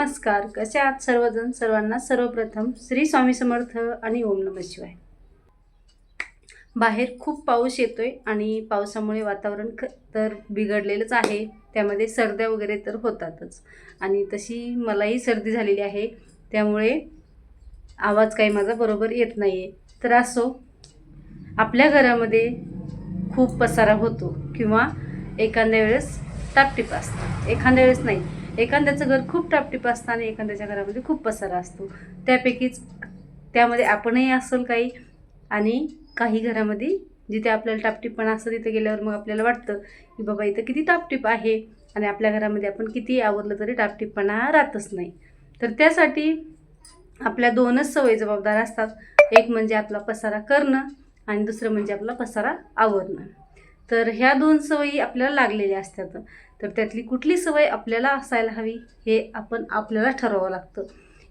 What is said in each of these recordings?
नमस्कार. कसे आहात सर्वजण? सर्वांना सर्वप्रथम श्री स्वामी समर्थ आणि ओम नम शिवाय. बाहेर खूप पाऊस येतोय आणि पावसामुळे वातावरण ख तर बिघडलेलंच आहे. त्यामध्ये सर्द्या वगैरे तर होतातच. आणि तशी मलाही सर्दी झालेली आहे. त्यामुळे आवाज काही माझा बरोबर येत नाही आहे तर असो आपल्या घरामध्ये खूप पसारा होतो किंवा एखाद्या वेळेस टापटीप असतं. एखाद्या वेळेस नाही. एखाद्याचं घर खूप टापटीप असतं आणि एखाद्याच्या घरामध्ये खूप पसारा असतो. त्यापैकीच त्यामध्ये आपणही असेल काही आणि काही घरामध्ये जिथे आपल्याला टापटीपणा असतं तिथे गेल्यावर मग आपल्याला वाटतं की बाबा इथं किती टापटीप आहे आणि आपल्या घरामध्ये आपण किती आवरलं तरी टापटीपणा राहतच नाही. तर त्यासाठी आपल्या दोनच सवयी जबाबदार असतात. एक म्हणजे आपला पसारा करणं आणि दुसरं म्हणजे आपला पसारा आवरणं. तर ह्या दोन सवयी आपल्याला लागलेल्या असतात. तर त्यातली कुठली सवय आपल्याला असायला हवी हे आपण आपल्याला ठरवावं लागतं.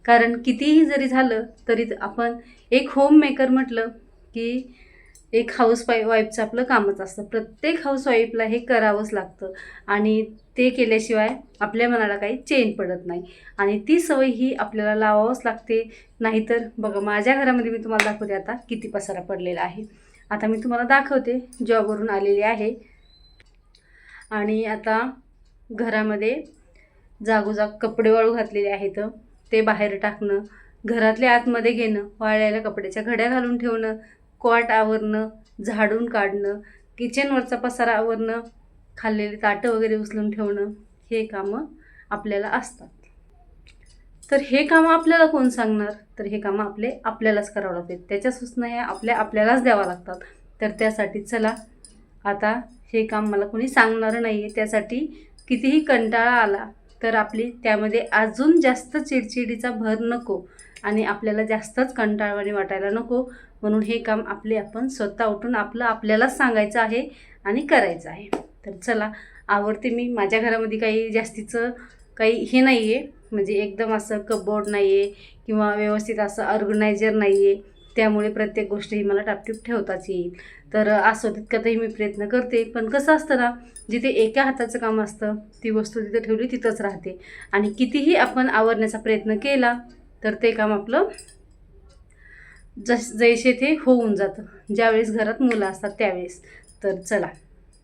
कारण कितीही जरी झालं तरी आपण एक होम मेकर म्हटलं की एक हाऊस वाई वाईफचं आपलं कामच असतं. प्रत्येक हाऊस वाईफला हे करावंच लागतं. आणि ते केल्याशिवाय आपल्या मनाला काही चेन पडत नाही. आणि ती सवय ही आपल्याला लावावंच लागते. नाहीतर बघा माझ्या घरामध्ये मी तुम्हाला दाखवते आता किती पसारा पडलेला आहे. आता मी तुम्हाला दाखवते. जॉबवरून आलेली आहे. आणि आता घरामध्ये जागोजाग कपडे वाळू घातलेले आहेत. ते बाहेर टाकणं घरातले आतमध्ये घेणं वाळलेल्या कपड्याच्या घड्या घालून ठेवणं क्वाट आवरणं झाडून काढणं किचनवरचा पसारा आवरणं खाल्लेले ताटं वगैरे उचलून ठेवणं हे कामं आपल्याला असतात. तर हे कामं आपल्याला कोण सांगणार? तर हे कामं आपले आपल्यालाच करावं लागते त्याच्या सूचना ह्या आपल्या आपल्यालाच द्यावा लागतात. तर त्यासाठी चला आता हे काम मला कोणी सांगणारं नाही आहे त्यासाठी कितीही कंटाळा आला तर आपली त्यामध्ये अजून जास्त चिडचिडीचा भर नको आणि आपल्याला जास्तच कंटाळवाणी वाटायला नको. म्हणून हे काम आपले आपण स्वतः उठून आपलं आपल्यालाच सांगायचं आहे आणि करायचं आहे. तर चला आवडते मी. माझ्या घरामध्ये काही जास्तीचं काही हे नाही आहे म्हणजे एकदम असं कपबोर्ड नाही आहे किंवा व्यवस्थित असं ऑर्गनायझर नाही आहे त्यामुळे प्रत्येक गोष्ट ही मला टापटीप ठेवताच येईल. तर असं तितक्यातही मी प्रयत्न करते. पण कसं असतं ना जिथे एका हाताचं काम असतं ती वस्तू तिथं ठेवली तिथंच राहते. आणि कितीही आपण आवरण्याचा प्रयत्न केला तर ते काम आपलं जस जैसे ते होऊन जातं. ज्यावेळेस घरात मुलं असतात त्यावेळेस. तर चला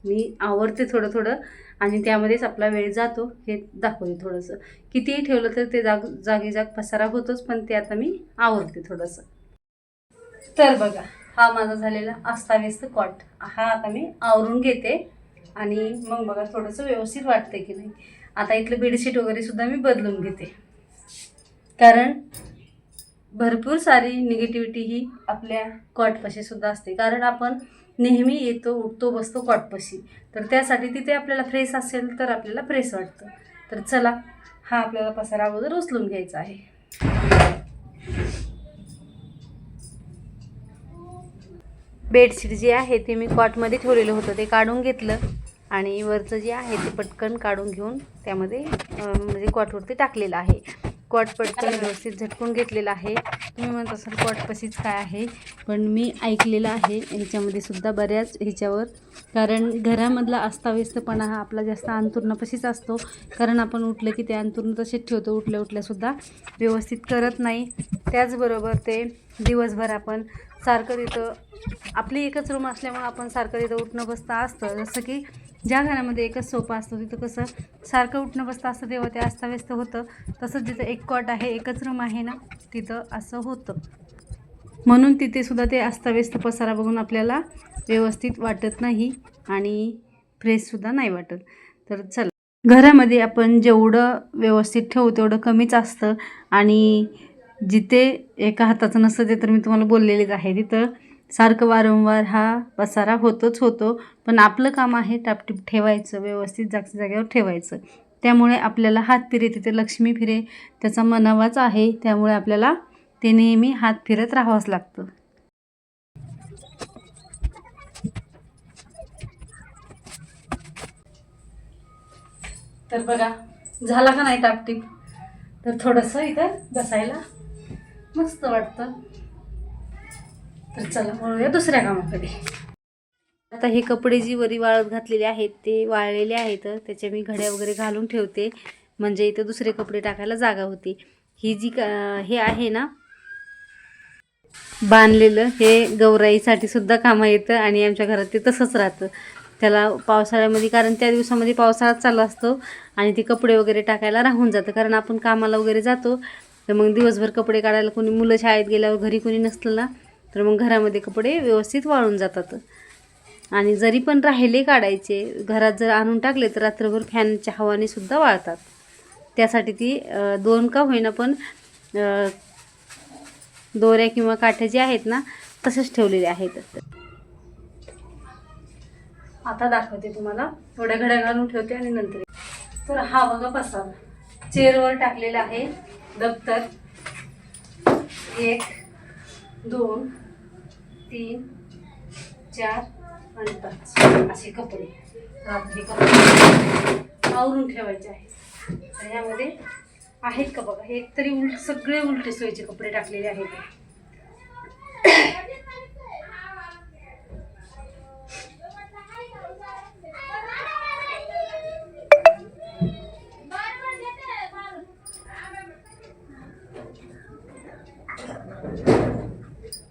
मी आवरते थोडं थोडं आणि त्यामध्येच आपला वेळ जातो. हे दाखवते थोडंसं. कितीही ठेवलं तर ते जाग जागी जाग पसारा होतोच पण ते आता मी आवरते थोडंसं. तर बघा हा माझा झालेला अस्ताव्यस्त कॉट. हा आता मी आवरून घेते आणि मग बघा थोडंसं व्यवस्थित वाटतंय की नाही. आता इथलं बेडशीट वगैरे सुद्धा मी बदलून घेते. कारण भरपूर सारी निगेटिव्हिटी ही आपल्या कॉटपाशी सुद्धा असते. कारण आपण नेहमी येतो उठतो बसतो कॉटपाशी तर त्यासाठी तिथे आपल्याला फ्रेश असेल तर आपल्याला फ्रेश वाटतं. तर चला हा आपल्याला पसारा अगोदर उचलून घ्यायचा आहे. बेडशीट जे आहे ते मी कॉटमध्ये ठेवलेलं होतं ते काढून घेतलं आणि वरचं जे आहे ते पटकन काढून घेऊन त्यामध्ये म्हणजे कॉटवरती टाकलेलं आहे. कॉट पटकन व्यवस्थित झटकून घेतलेलं आहे. तुम्ही म्हणत असाल कॉटपाशीच काय आहे? पण मी ऐकलेलं आहे ह्याच्यामध्ये सुद्धा बऱ्याच ह्याच्यावर. कारण घरामधला अस्ताव्यस्तपणा हा आपला जास्त अंतुरणापाशीच असतो. कारण आपण उठलं की ते अंतुरण तसेच ठेवतो उठल्या उठल्यासुद्धा व्यवस्थित करत नाही. त्याचबरोबर ते दिवसभर आपण सारखं तिथं आपली एकच रूम असल्यामुळं आपण सारखं तिथं उठणं बसता असतं. जसं की ज्या घरामध्ये एकच सोफा असतो तिथं कसं सारखं उठणं बसतं असतं तेव्हा ते अस्ताव्यस्त होतं. तसंच जिथं एक कॉट आहे एकच रूम आहे ना तिथं असं होतं. म्हणून तिथे सुद्धा ते अस्ताव्यस्त पसारा बघून आपल्याला व्यवस्थित वाटत नाही आणि फ्रेशसुद्धा नाही वाटत. तर चला. घरामध्ये आपण जेवढं व्यवस्थित ठेवू तेवढं कमीच असतं आणि जिथे एका हाताचं नसतं ते तर मी तुम्हाला बोललेलीच आहे. तिथं सारखं वारंवार हा पसारा होतोच होतो पण आपलं काम आहे टापटीप ठेवायचं व्यवस्थित जागच्या जागेवर ठेवायचं. त्यामुळे आपल्याला हात फिरे तिथे लक्ष्मी फिरे त्याचा मनावाच आहे त्यामुळे आपल्याला ते नेहमी हात फिरत राहावंच लागतं. तर बघा झाला का नाही टापटीप? तर थोडंसं इथं बसायला. मस्त वाटतं. तर चला वळूया दुसऱ्या कामाकडे. आता हे कपडे जी वरी वाळत घातलेले आहेत ते वाळलेले आहेत. त्याच्या मी घड्या वगैरे घालून ठेवते. म्हणजे इथं दुसरे कपडे टाकायला जागा होती. ही जी का हे आहे ना बांधलेलं हे गौराईसाठी सुद्धा कामं येतं आणि आमच्या घरात ते तसंच राहतं. त्याला पावसाळ्यामध्ये कारण त्या दिवसामध्ये पावसाळाच चालू असतो आणि ते कपडे वगैरे टाकायला राहून जातं. कारण आपण कामाला वगैरे जातो तर मग दिवसभर कपडे काढायला कोणी मुलं शाळेत गेल्यावर घरी कोणी नसलं ना तर मग घरामध्ये कपडे व्यवस्थित वाळून जातात. आणि जरी पण राहिले काढायचे घरात जर आणून टाकले तर रात्रभर फॅनच्या हवाने सुद्धा वाळतात. त्यासाठी ती दोन का होईना पण दोऱ्या किंवा काठ्या जे आहेत ना तसेच ठेवलेले आहेत. आता दाखवते तुम्हाला. थोड्या घड्या घालून ठेवते आणि नंतर. तर हा बघा पसारा. चेअरवर टाकलेला आहे. दप्तर. एक दोन तीन चार आणि पाच. असे कपडे. रात्री कपडे आवरून ठेवायचे आहेत. तर ह्यामध्ये आहेत का बघा हे तरी उलट सगळे उलटे सोयीचे कपडे टाकलेले आहेत.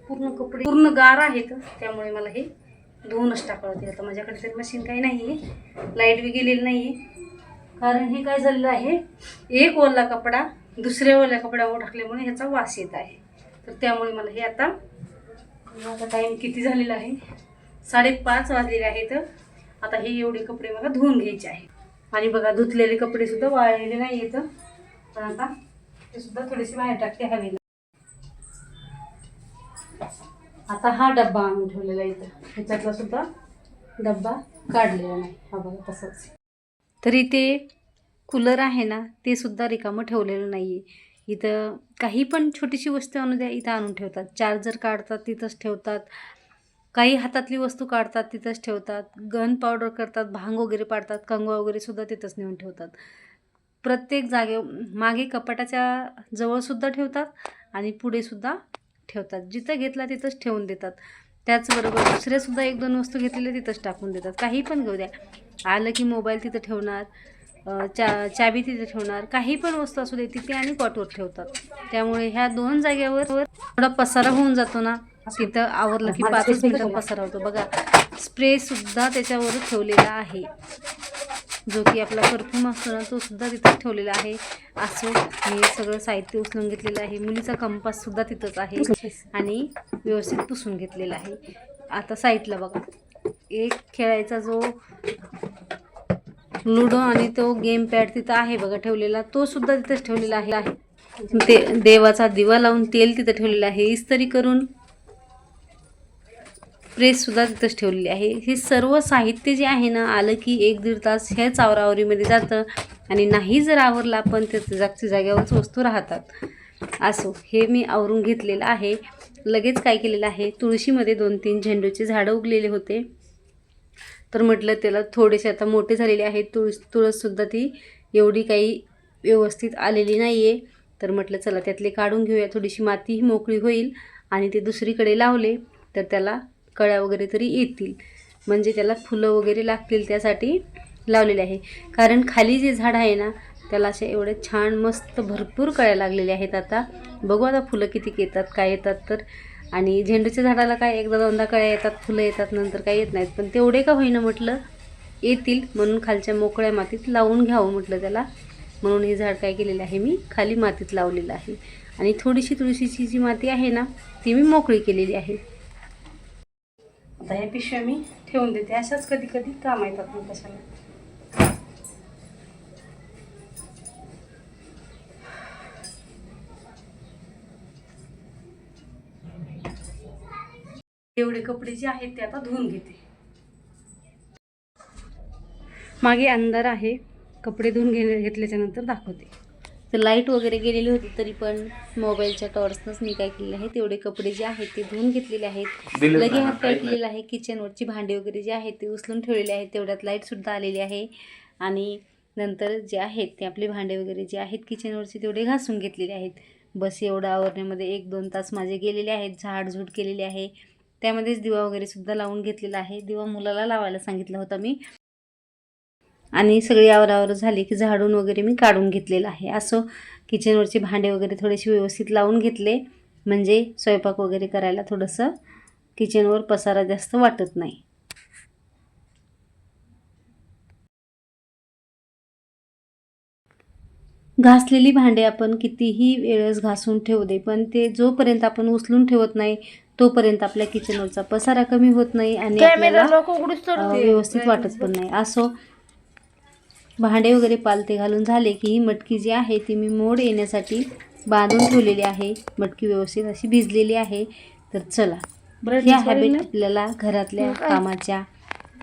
पूर्ण कपडे पूर्ण गार आहेत. त्यामुळे मला हे धुवूनच टाकावं होते आता माझ्याकडे तरी मशीन काही नाही आहे लाइट बी गेलेली नाही आहे कारण हे काय झालेलं आहे एक ओला कपडा दुसऱ्या ओल्या कपड्यावर टाकल्यामुळे ह्याचा वास येत आहे. तर त्यामुळे मला हे आता माझा टाईम किती झालेला आहे? साडेपाच वाजलेले आहेत. आता हे एवढे कपडे मला धुवून घ्यायचे आहे आणि बघा धुतलेले कपडेसुद्धा वाळलेले नाही आहेत पण आता ते सुद्धा थोडेसे बाहेर टाकते हवेला आता हा डब्बा आणून ठेवलेला आहे इथं. ह्याच्यातला सुद्धा डब्बा काढलेला नाही. हा बघा तसंच. तरी ते कूलर आहे ना ते सुद्धा रिकामं ठेवलेलं नाही आहे इथं काही पण छोटीशी वस्तू आणू द्या इथं आणून ठेवतात. चार्जर काढतात तिथंच ठेवतात. काही हातातली वस्तू काढतात तिथंच ठेवतात. गन पावडर करतात भांग वगैरे पाडतात कंगवा वगैरे सुद्धा तिथंच नेऊन ठेवतात. प्रत्येक जागे मागे कपाटाच्या जवळसुद्धा ठेवतात आणि पुढेसुद्धा ठेवतात. जिथं घेतला तिथंच ठेवून देतात. त्याचबरोबर दुसऱ्या सुद्धा एक दोन वस्तू घेतलेल्या तिथंच टाकून देतात. काही पण घेऊ द्या. आलं की मोबाईल तिथं ठेवणार चा चाबी तिथे ठेवणार काही पण वस्तू असू दे तिथे आणि कॉटवर ठेवतात. त्यामुळे ह्या दोन जागेवर थोडा पसारा होऊन जातो ना. तिथं आवरलं की पाचच मिनिटात पसारा होतो. बघा स्प्रे सुद्धा त्याच्यावर ठेवलेला आहे. जो की आपला परफ्यूम असतो ना तो सुद्धा तिथंच ठेवलेला आहे. असो मी सगळं साहित्य उचलून घेतलेलं आहे. मुलीचा कंपास सुद्धा तिथंच आहे. आणि व्यवस्थित पुसून घेतलेला आहे. आता साईडला बघा. एक खेळायचा जो लुडो आणि तो गेम पॅड तिथं आहे बघा ठेवलेला. तो सुद्धा तिथंच ठेवलेला आहे. ते देवाचा दिवा लावून तेल तिथं ठेवलेलं आहे. इस्तरी करून प्रेससुद्धा तिथंच ठेवलेली आहे. हे सर्व साहित्य जे आहे ना आलं की एक दीड तास ह्याच आवरावरीमध्ये जातं आणि नाही जर आवरला पण तर जागच्या जाग्यावरच वस्तू राहतात. असो हे मी आवरून घेतलेलं आहे. लगेच काय केलेलं आहे तुळशीमध्ये दोन तीन झेंडूचे झाडं उगलेले होते. तर म्हटलं त्याला थोडेसे आता मोठे झालेले आहेत. तुळस तुळससुद्धा ती एवढी काही व्यवस्थित आलेली नाही आहे तर म्हटलं चला त्यातले काढून घेऊया. थोडीशी मातीही मोकळी होईल आणि ते दुसरीकडे लावले तर त्याला कळ्या वगैरे तरी येतील. म्हणजे त्याला फुलं वगैरे लागतील त्यासाठी लावलेले आहे. कारण खाली जे झाड आहे ना त्याला असे एवढे छान मस्त भरपूर कळ्या लागलेल्या आहेत आता. बघू आता फुलं किती येतात काय येतात तर. आणि झेंडूच्या झाडाला काय एकदा दोनदा कळ्या येतात फुलं येतात नंतर काय येत नाहीत. पण तेवढे का होईना म्हटलं येतील. म्हणून खालच्या मोकळ्या मातीत लावून घ्यावं म्हटलं त्याला. म्हणून हे झाड काय केलेलं आहे मी खाली मातीत लावलेलं आहे. आणि थोडीशी तुळशीची जी माती आहे ना ती मी मोकळी केलेली आहे. आता ह्या पिशव्या मी ठेवून देते. अशाच कधी कधी काम येतात मग कशाला. एवढे कपडे जे आहेत ते आता धुवून घेते. मागे अंधार आहे. कपडे धुवून घे घेतल्याच्या नंतर दाखवते. तर लाइट वगैरे गेलेली होती तरी पण मोबाईलच्या टॉर्चनंच मी काय केलेलं आहे तेवढे कपडे जे आहेत ते धुवून घेतलेले आहेत. लगे हात काय. केलेलं आहे किचनवरची भांडी वगैरे जे आहेत ते उचलून ठेवलेले आहेत तेवढ्यात लाईटसुद्धा आलेली आहे. आणि नंतर जे आहेत ते आपले भांडे वगैरे जे आहेत किचनवरचे तेवढे घासून घेतलेले आहेत. बस एवढं आवरण्यामध्ये एक दोन तास माझे गेलेले आहेत झाडझूड केलेली आहे. त्यामध्येच दिवा वगैरे सुद्धा लावून घेतलेला आहे. दिवा मुलाला लावायला सांगितला होता मी. आणि सगळी आवरावर झाली की झाडून वगैरे मी काढून घेतलेलं आहे. असं किचनवरचे भांडे वगैरे थोडेसे व्यवस्थित लावून घेतले. म्हणजे स्वयंपाक वगैरे करायला थोडंसं किचनवर पसारा जास्त वाटत नाही. घासलेली भांडे आपण कितीही वेळेस घासून ठेवू दे पण ते जोपर्यंत आपण उचलून ठेवत नाही तोपर्यंत आपल्या किचनवरचा पसारा कमी होत नाही आणि आपल्याला व्यवस्थित वाटत पण नाही. असो भांडे वगैरे पालते घालून झाले की ही मटकी जी आहे ती मी मोड येण्यासाठी बांधून ठेवलेली आहे. मटकी व्यवस्थित अशी भिजलेली आहे. तर चला ह्या हॅबिट आपल्याला घरातल्या कामाच्या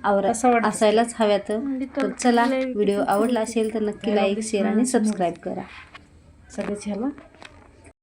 आवरा असायलाच हव्यात. तर चला व्हिडिओ आवडला असेल तर नक्की लाईक शेअर आणि सबस्क्राईब करा. सगळं झालं?